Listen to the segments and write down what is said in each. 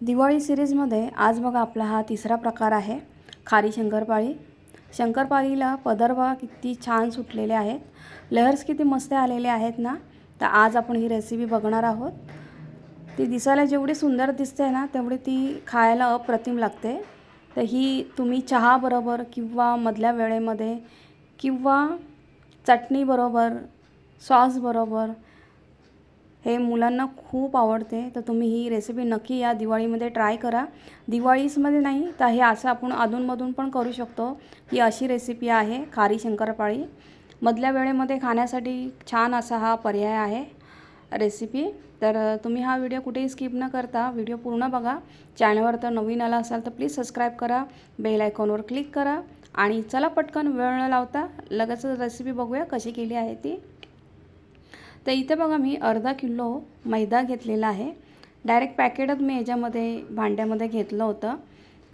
दिवाळी सिरीजमध्ये आज बघा आपला हा तिसरा प्रकार आहे खारी शंकरपाळी. शंकरपाळीला पदरवा किती छान सुटलेले आहेत. लेअर्स किती मस्त आलेले आहेत ना? तर आज आपण ही रेसिपी बघणार आहोत. ती दिसायला जेवढी सुंदर दिसते ना तेवढी ती खायला अप्रतिम लागते. तर ही तुम्ही चहाबरोबर किंवा मधल्या वेळेमध्ये किंवा चटणीबरोबर सॉसबरोबर हे मुलांना खूप आवडते. तर तुम्ही ही रेसिपी नक्की या दिवाळीमध्ये ट्राय करा. दिवाळीसमध्ये नाही तर हे असं आपण अधूनमधून पण करू शकतो ही अशी रेसिपी आहे खारी शंकरपाळी. मधल्या वेळेमध्ये खाण्यासाठी छान असा हा पर्याय आहे रेसिपी तर तुम्ही हा व्हिडिओ कुठेही स्किप न करता व्हिडिओ पूर्ण बघा. चॅनलवर तर नवीन आला असाल तर प्लीज सबस्क्राईब करा. बेल आयकॉनवर क्लिक करा. आणि चला पटकन वेळ न लावता लगेच रेसिपी बघूया कशी केली आहे ती. तर इथे बघा मी अर्धा किलो मैदा घेतलेला आहे. डायरेक्ट पॅकेटच मी याच्यामध्ये भांड्यामध्ये घेतलं होतं.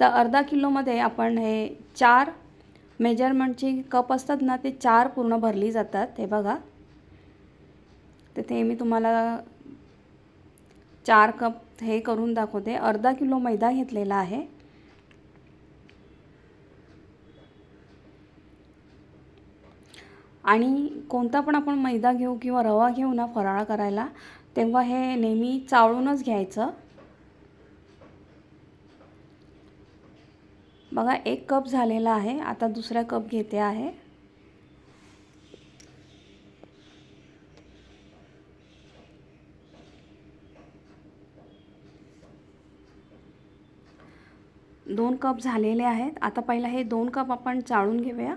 तर अर्धा किलोमध्ये आपण हे चार मेजरमेंटची कप असतात ना ते चार पूर्ण भरली जातात. हे बघा. तर ते मी तुम्हाला चार कप हे करून दाखवते. अर्धा किलो मैदा घेतलेला आहे. आणि कोणता पण आपण मैदा घेऊ किंवा रवा घेऊ ना फराळ करायला तेव्हा हे नेहमी चाळूनच घ्यायचं. बघा एक कप झालेला आहे. आता दुसरा कप घेते आहे. दोन कप झालेले आहेत. आता पहिला हे दोन कप आपण चाळून घेऊया.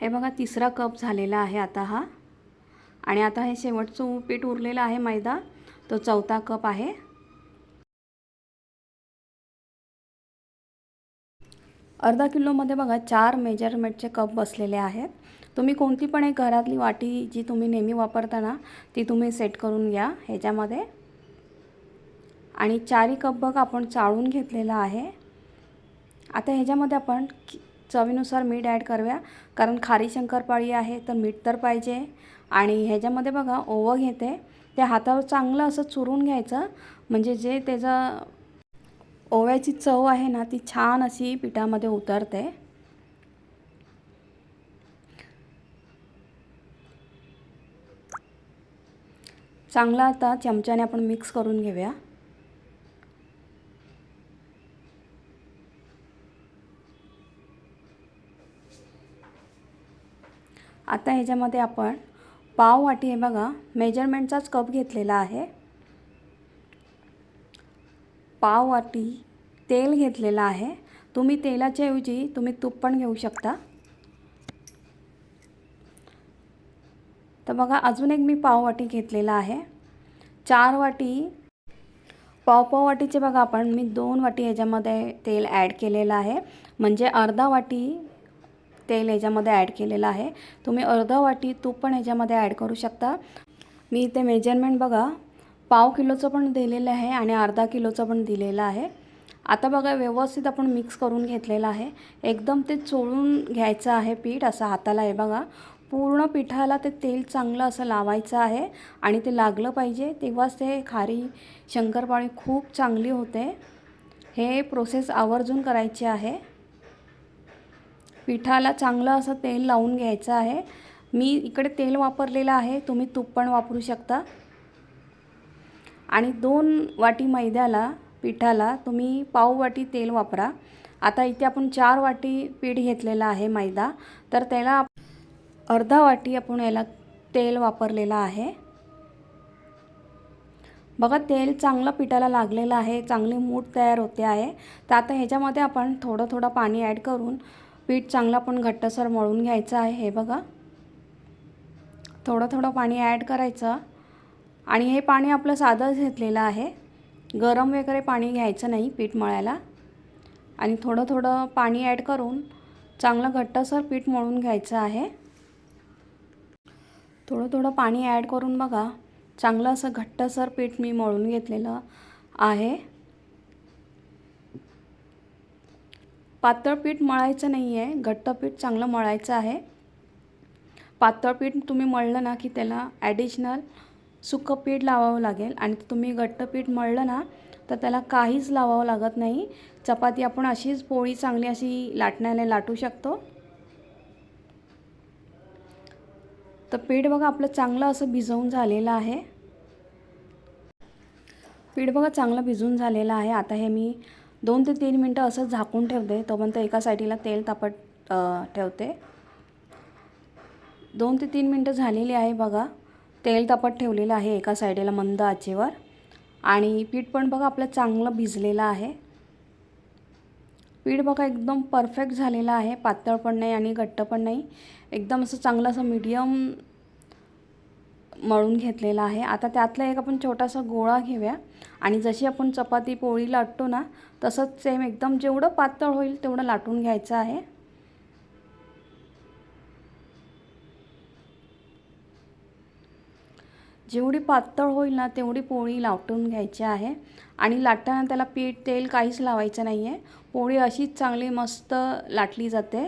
हे बघा तिसरा कप झालेला आहे आता हा. आणि आता हे शेवटचं पीठ उरलेलं आहे मैदा. तो चौथा कप आहे. अर्धा किलोमध्ये बघा चार मेजरमेंटचे कप बसलेले आहेत. तुम्ही कोणती पण एक घरातली वाटी जी तुम्ही नेहमी वापरता ना ती तुम्ही सेट करून घ्या ह्याच्यामध्ये. आणि चारही कप बघ आपण चाळून घेतलेला आहे. आता ह्याच्यामध्ये आपण चवीनुसार मीठ ॲड करूया. कारण खारी शंकरपाळी आहे तर मीठ तर पाहिजे. आणि ह्याच्यामध्ये बघा ओवं घेते. ते हातावर चांगलं असं चुरून घ्यायचं. म्हणजे जे त्याचं ओव्याची चव आहे ना ती छान अशी पिठामध्ये उतरते. चांगला आता चमच्याने आपण मिक्स करून घेऊया. आता ह्याच्यामध्ये आपण पाव वाटी आहे बघा मेजरमेंटचाच कप घेतलेला आहे. पाव वाटी तेल घेतलेलं आहे. तुम्ही तेलाच्या ऐवजी तुम्ही तूप पण घेऊ शकता. तर बघा अजून एक मी पाव वाटी घेतलेला आहे. चार वाटी पाव पाव वाटीचे बघा आपण मी दोन वाटी ह्याच्यामध्ये तेल ॲड केलेलं आहे. म्हणजे अर्धा वाटी तेल ह्याच्यामध्ये ॲड केलेलं आहे. तुम्ही अर्धा वाटी तूप पण ह्याच्यामध्ये ॲड करू शकता. मी इथे मेजरमेंट बघा. पाव किलोचं पण दिलेलं आहे आणि अर्धा किलोचं पण दिलेलं आहे. आता बघा व्यवस्थित आपण मिक्स करून घेतलेलं आहे. एकदम ते चोळून घ्यायचं आहे पीठ असं हाताला आहे बघा. पूर्ण पिठाला ते तेल चांगलं असं लावायचं आहे आणि ते लागलं पाहिजे. तेव्हाच ते खारी शंकरपाळी खूप चांगली होते. हे प्रोसेस आवर्जून करायची आहे. पिठाला चांगलं असं तेल लावून घ्यायचं आहे. मी इकडे तेल वापरलेलं आहे. तुम्ही तूप पण वापरू शकता. आणि दोन वाटी मैद्याला पिठाला तुम्ही पाव वाटी तेल वापरा. आता इथे आपण चार वाटी पीठ घेतलेलं आहे मैदा. तर त्याला अर्धा वाटी आपण याला तेल वापरलेलं आहे. बघा तेल चांगलं पिठाला लागलेलं आहे. चांगली मूठ तयार होते आहे. तर आता ह्याच्यामध्ये आपण थोडं थोडं पाणी ॲड करून पीठ चांगलं पण घट्टसर मळून घ्यायचं आहे हे बघा. थोडं थोडं पाणी ॲड करायचं. आणि हे पाणी आपलं साधंच घेतलेलं आहे. गरम वगैरे पाणी घ्यायचं नाही पीठ मळायला. आणि थोडं थोडं पाणी ॲड करून चांगलं घट्टसर पीठ मळून घ्यायचं आहे. थोडं थोडं पाणी ॲड करून बघा. चांगलं असं घट्टसर पीठ मी मळून घेतलेलं आहे. पातळ पीठ मळायचं नाही आहे घट्ट पीठ चांगलं मळायचं आहे. पातळ पीठ तुम्ही मळलं ना की त्याला ॲडिशनल सुकं पीठ लावावं लागेल आणि तुम्ही घट्ट पीठ मळलं ना तर त्याला काहीच लावावं लागत नाही. चपाती आपण अशीच पोळी चांगली अशी लाटण्याने लाटू शकतो. तर पीठ बघा आपलं चांगलं असं भिजवून झालेलं आहे. पीठ बघा चांगलं भिजून झालेलं आहे. आता हे मी दोन ते तीन मिनटं असंच झाकून ठेवते तोपर्यंत एका साईडीला तेल तापत ठेवते. दोन ते तीन मिनटं झालेली आहे बघा. तेल तापत ठेवलेलं आहे एका साईडीला मंद आचेवर. आणि पीठ पण बघा आपलं चांगलं भिजलेलं आहे. पीठ बघा एकदम परफेक्ट झालेलं आहे पातळ पण नाही आणि घट्ट पण नाही. एकदम असं चांगलं असं मीडियम मळून घेतलेलं आहे. आता त्यातला एक आपण छोटासा गोळा घेऊया. आणि जशी आपण चपाती पोळी लाटतो ना तसंच सेम एकदम जेवढं पातळ होईल तेवढं लाटून घ्यायचं आहे. जेवढी पातळ होईल ना तेवढी पोळी लाटून घ्यायची आहे. आणि लाटताना त्याला पीठ तेल काहीच लावायचं नाही आहे पोळी अशीच चांगली मस्त लाटली जाते.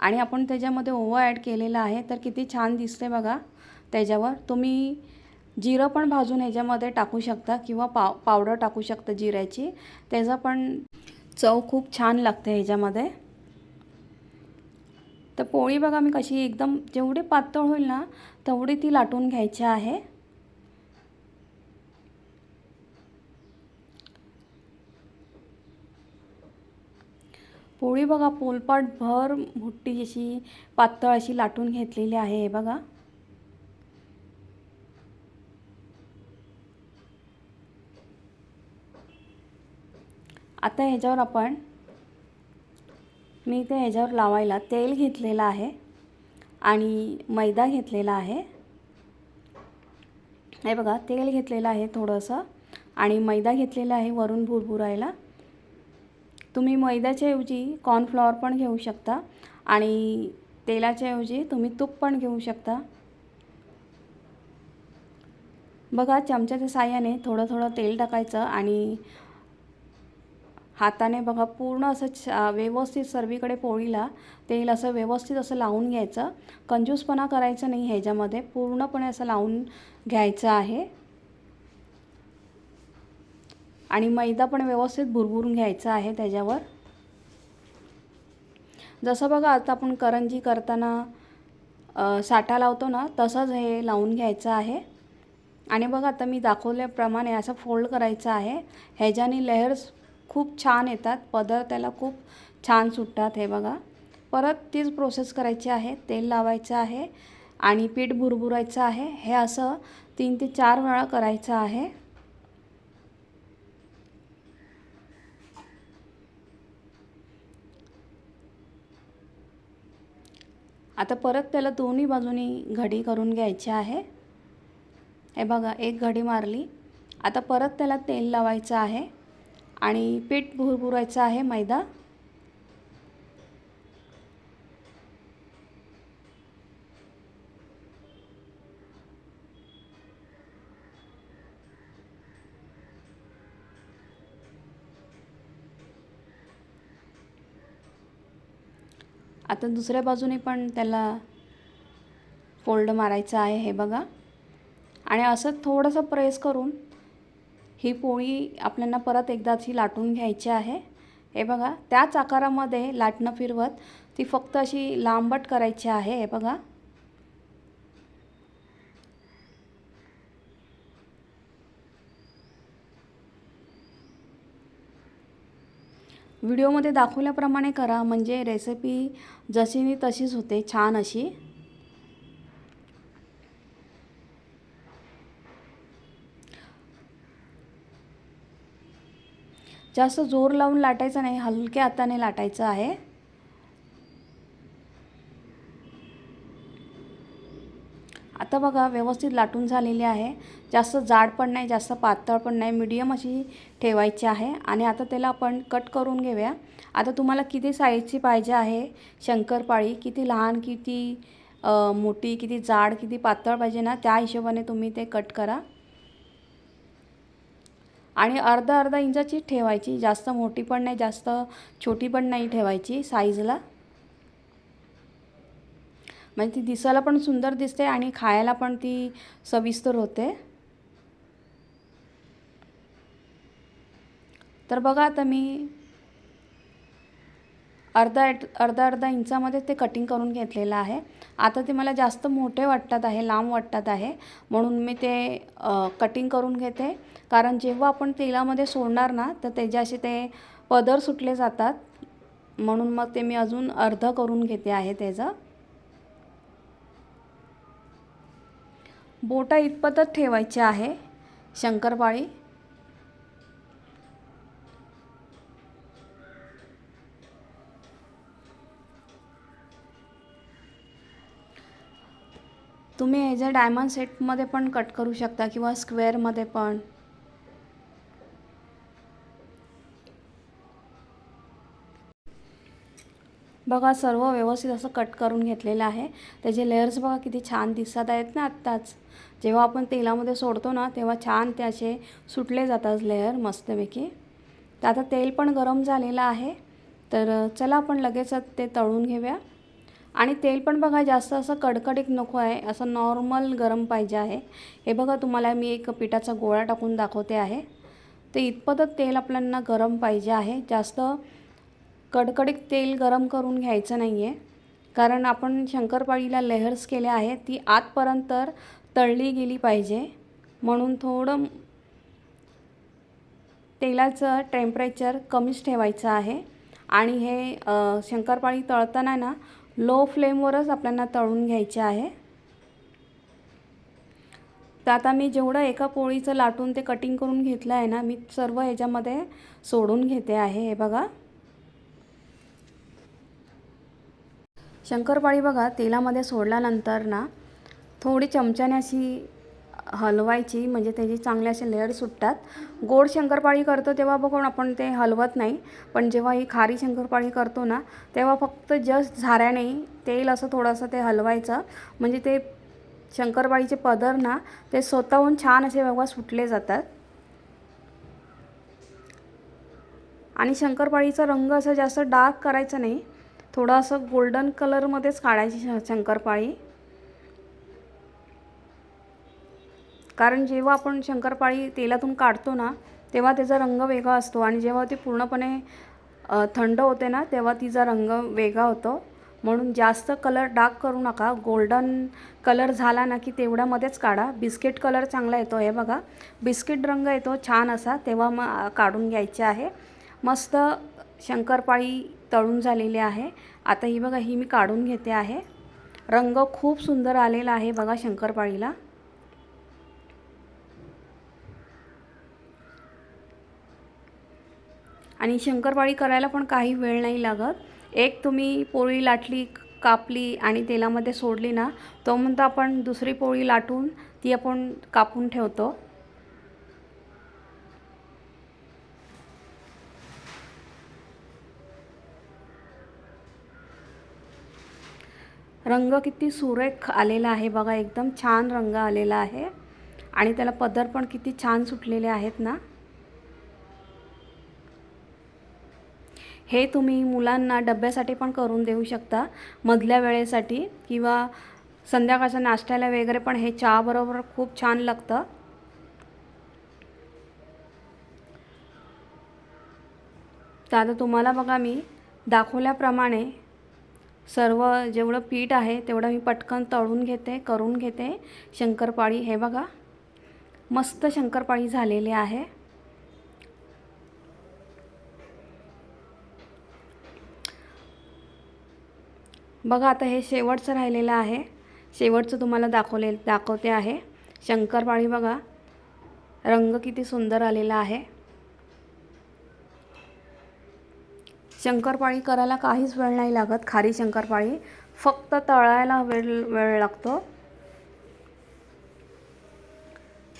आणि आपण त्याच्यामध्ये ओवा ॲड केलेला आहे तर किती छान दिसते बघा. त्याच्यावर तुम्ही जिरं पण भाजून ह्याच्यामध्ये टाकू शकता किंवा पाव पावडर टाकू शकता जिऱ्याची. त्याचा पण चव खूप छान लागते ह्याच्यामध्ये. तर पोळी बघा मी कशी एकदम जेवढी पातळ होईल ना तेवढी ती लाटून घ्यायची आहे. पोळी बघा पोलपाट भर मोठी अशी पातळ अशी लाटून घेतलेली आहे हे बघा. आता ह्याच्यावर आपण मी ते ह्याच्यावर लावायला तेल घेतलेलं आहे आणि मैदा घेतलेला आहे. हे बघा तेल घेतलेलं आहे थोडंसं आणि मैदा घेतलेला आहे वरून भुरभुरायला. तुम्ही मैद्याच्या ऐवजी कॉर्नफ्लॉवर पण घेऊ शकता आणि तेलाच्या ऐवजी तुम्ही तूप पण घेऊ शकता. बघा चमच्याच्या साह्याने थोडं थोडं तेल टाकायचं आणि हाताने बघा पूर्ण असं छ व्यवस्थित सर्वीकडे पोळीला तेल असं व्यवस्थित असं लावून घ्यायचं. कंजूसपणा करायचं नाही ह्याच्यामध्ये पूर्णपणे असं लावून घ्यायचं आहे. आणि मैदा पण व्यवस्थित भुरभुरून घ्यायचा आहे त्याच्यावर. जसं बघा आता आपण करंजी करताना साठा लावतो ना तसंच हे लावून घ्यायचं आहे. आणि बघा आता मी दाखवल्याप्रमाणे असं फोल्ड करायचं आहे. ह्याच्याने लेयर्स खूप छान येतात पदर त्याला खूप छान सुटतात हे बघा. परत तीच प्रोसेस करायची आहे तेल लावायचं आहे आणि पीठ भुरभुरायचं आहे. हे असं तीन ते चार वेळा करायचं आहे. आता परत त्याला दोन्ही बाजूनी घडी करून घ्यायची आहे. हे बघा एक घडी मारली. आता परत त्याला तेल लावायचं आहे आणि पीठ भुरभुरायचं आहे मैदा. आता दुसऱ्या बाजूने पण त्याला फोल्ड मारायचं आहे हे बघा. आणि असं थोडंसं प्रेस करून ही पोळी आपल्याला परत एकदाची लाटून घ्यायची आहे. हे बघा त्याच आकारामध्ये लाटणं फिरवत ती फक्त अशी लांबट करायची आहे हे बघा. व्हिडिओमध्ये दाखवल्याप्रमाणे करा म्हणजे रेसिपी जशीनी तशीच होते छान अशी. जास्त जोर लावून लाटायचं नाही हलक्या हाताने लाटायचं आहे. आता बघा व्यवस्थित लाटून झालेली आहे. जास्त जाड पण नाही जास्त पातळ पण नाही. मीडियम अशी ठेवायची आहे आणि आता त्याला आपण कट करून घेऊया. आता तुम्हाला किती साईजची पाहिजे आहे शंकरपाळी? किती लहान किती मोठी किती जाड किती पातळ पाहिजे ना त्या हिशोबाने तुम्ही ते कट करा. आणि अर्धा अर्धा इंचाची ठेवायची. जास्त मोठी पण नाही जास्त छोटी पण नाही ठेवायची साईजला म्हणजे ती दिसायला पण सुंदर दिसते आणि खायला पण ती सविस्तर होते. तर बघा आता मी अर्धा अर्धा अर्धा इंचामध्ये ते कटिंग करून घेतलेलं आहे. आता ते मला जास्त मोठे वाटतात आहे लांब वाटतात आहे. म्हणून मी ते कटिंग करून घेते. कारण जेव्हा आपण तेलामध्ये सोडणार ना तर त्याच्याशी ते पदर सुटले जातात. म्हणून मग ते मी अजून अर्ध करून घेते आहे त्याचं. बोटा इतपतच ठेवायचे आहे. शंकरपाळी. तुम्ही ह्याच्या डायमंड सेटमध्ये पण कट करू शकता किंवा स्क्वेअरमध्ये पण. बघा सर्व व्यवस्थित असं कट करून घेतलेलं आहे. त्याचे लेयर्स बघा किती छान दिसत आहेत ना आत्ताच. जेव्हा आपण तेलामध्ये सोडतो ना तेव्हा छान त्याचे असे सुटले जातात लेअर मस्तपैकी. तर आता तेल पण गरम झालेलं आहे. तर चला आपण लगेचच ते तळून घेऊया. आणि तेल पण बघा जास्त असं कडकडीत नको आहे. असं नॉर्मल गरम पाहिजे आहे. हे बघा तुम्हाला मी एक पिठाचा गोळा टाकून दाखवते आहे. ते इतपतच तेल आपल्याला गरम पाहिजे आहे. जास्त कडकडीत तेल गरम करून घ्यायचं नाही आहे कारण आपण शंकरपाळीला लेहर्स केले आहेत ती आतपर्यंत तळली गेली पाहिजे. म्हणून थोडं तेलाचं टेम्परेचर कमीच ठेवायचं आहे. आणि हे शंकरपाळी तळताना ना लो फ्लेमवरच आपल्याला तळून घ्यायचे आहे. तर आता मी जेवढं एका पोळीचं लाटून ते कटिंग करून घेतलं आहे ना मी सर्व ह्याच्यामध्ये सोडून घेते आहे. हे बघा. शंकरपाळी बघा तेलामध्ये सोडल्यानंतर ना थोडी चमच्याने अशी हलवायची म्हणजे त्याचे चांगले असे लेअर सुटतात. गोड शंकरपाळी करतो तेव्हा बघून आपण ते हलवत नाही. पण जेव्हा ही खारी शंकरपाळी करतो ना तेव्हा फक्त जस्ट झाऱ्याने तेल असं थोडंसं ते हलवायचं. म्हणजे ते शंकरपाळीचे पदर ना ते स्वतःहून छान असे बघा सुटले जातात. आणि शंकरपाळीचा रंग असं जास्त डार्क करायचं नाही. थोडं असं गोल्डन कलरमध्येच काढायची शंकरपाळी. कारण जेव्हा आपण शंकरपाळी तेलातून काढतो ना तेव्हा त्याचा रंग वेगळा असतो आणि जेव्हा ती पूर्णपणे थंड होते ना तेव्हा तिचा रंग वेगळा होतो. म्हणून जास्त कलर डार्क करू नका. गोल्डन कलर झाला ना की तेवढ्यामध्येच काढा. बिस्किट कलर चांगला येतो. हे बघा. बिस्किट रंग येतो छान असा. तेव्हा मग काढून घ्यायचे आहे. मस्त शंकरपाळी तळून झालेली आहे. आता ही बघा ही मी काढून घेते आहे. रंग खूप सुंदर आलेला आहे बघा शंकरपाळीला. आणि शंकरपाळी करायला पण काही वेळ नाही लागत. एक तुम्ही पोळी लाटली कापली आणि तेलामध्ये सोडली ना तो म्हणतो आपण दुसरी पोळी लाटून ती आपण कापून ठेवतो. रंग किती सुरेख आलेला आहे बघा एकदम छान रंग आलेला आहे. आणि त्याला पदर पण किती छान सुटलेले आहेत ना. हे तुम्ही मुलांना डब्यासाठी पण करून देऊ शकता मधल्या वेळेसाठी किंवा संध्याकाळच्या नाश्त्याला वगैरे पण हे चहाबरोबर खूप छान लागतं. तर आता तुम्हाला बघा मी दाखवल्याप्रमाणे सर्व जेवढं पीठ आहे तेवढं मी पटकन तळून घेते करून घेते. शंकरपाळी हे बघा. मस्त शंकरपाळी झालेली आहे. बघा आता हे शेवटचं राहिलेलं आहे. शेवटचं तुम्हाला दाखवले दाखवते आहे. शंकरपाळी बघा. रंग किती सुंदर आलेला आहे. शंकरपाळी करायला काहीच वेळ नाही लागत. खारी शंकरपाळी फक्त तळायला वेळ वेळ लागतो.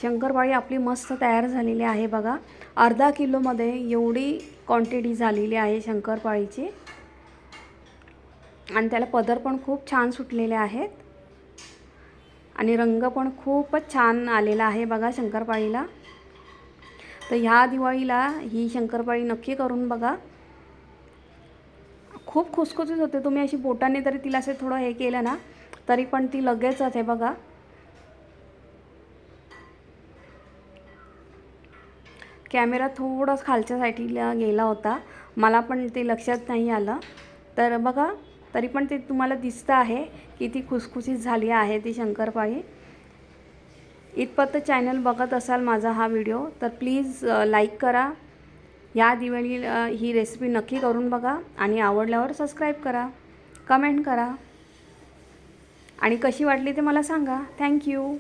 शंकरपाळी आपली मस्त तयार झालेली आहे बघा. अर्धा किलोमध्ये एवढी क्वांटिटी झालेली आहे शंकरपाळीची. आणि त्याला पदर पण खूप छान सुटलेले आहेत. आणि रंग पण खूपच छान आलेला आहे बघा शंकरपाळीला. तर ह्या दिवाळीला ही शंकरपाळी नक्की करून बघा. खूप खुसखुसीत होते. तुम्ही अशी बोटाने तरी तिला असं थोडं हे केलं ना तरी पण ती लगेचच आहे बघा. कॅमेरा थोडंच खालच्या साईडला गेला होता. मला पण ते लक्षात नाही आलं. तर बघा तरी पण ते तुम्हाला दिसतं आहे की ती खुसखुशीत झाली आहे ती शंकरपाळी. इथपर्यंत चॅनल बघत असाल माझा हा व्हिडिओ तर प्लीज लाईक करा. या दिवाळीला ही रेसिपी नक्की करून बघा आणि आवडल्यावर सबस्क्राईब करा कमेंट करा. आणि कशी वाटली ते मला सांगा. थँक्यू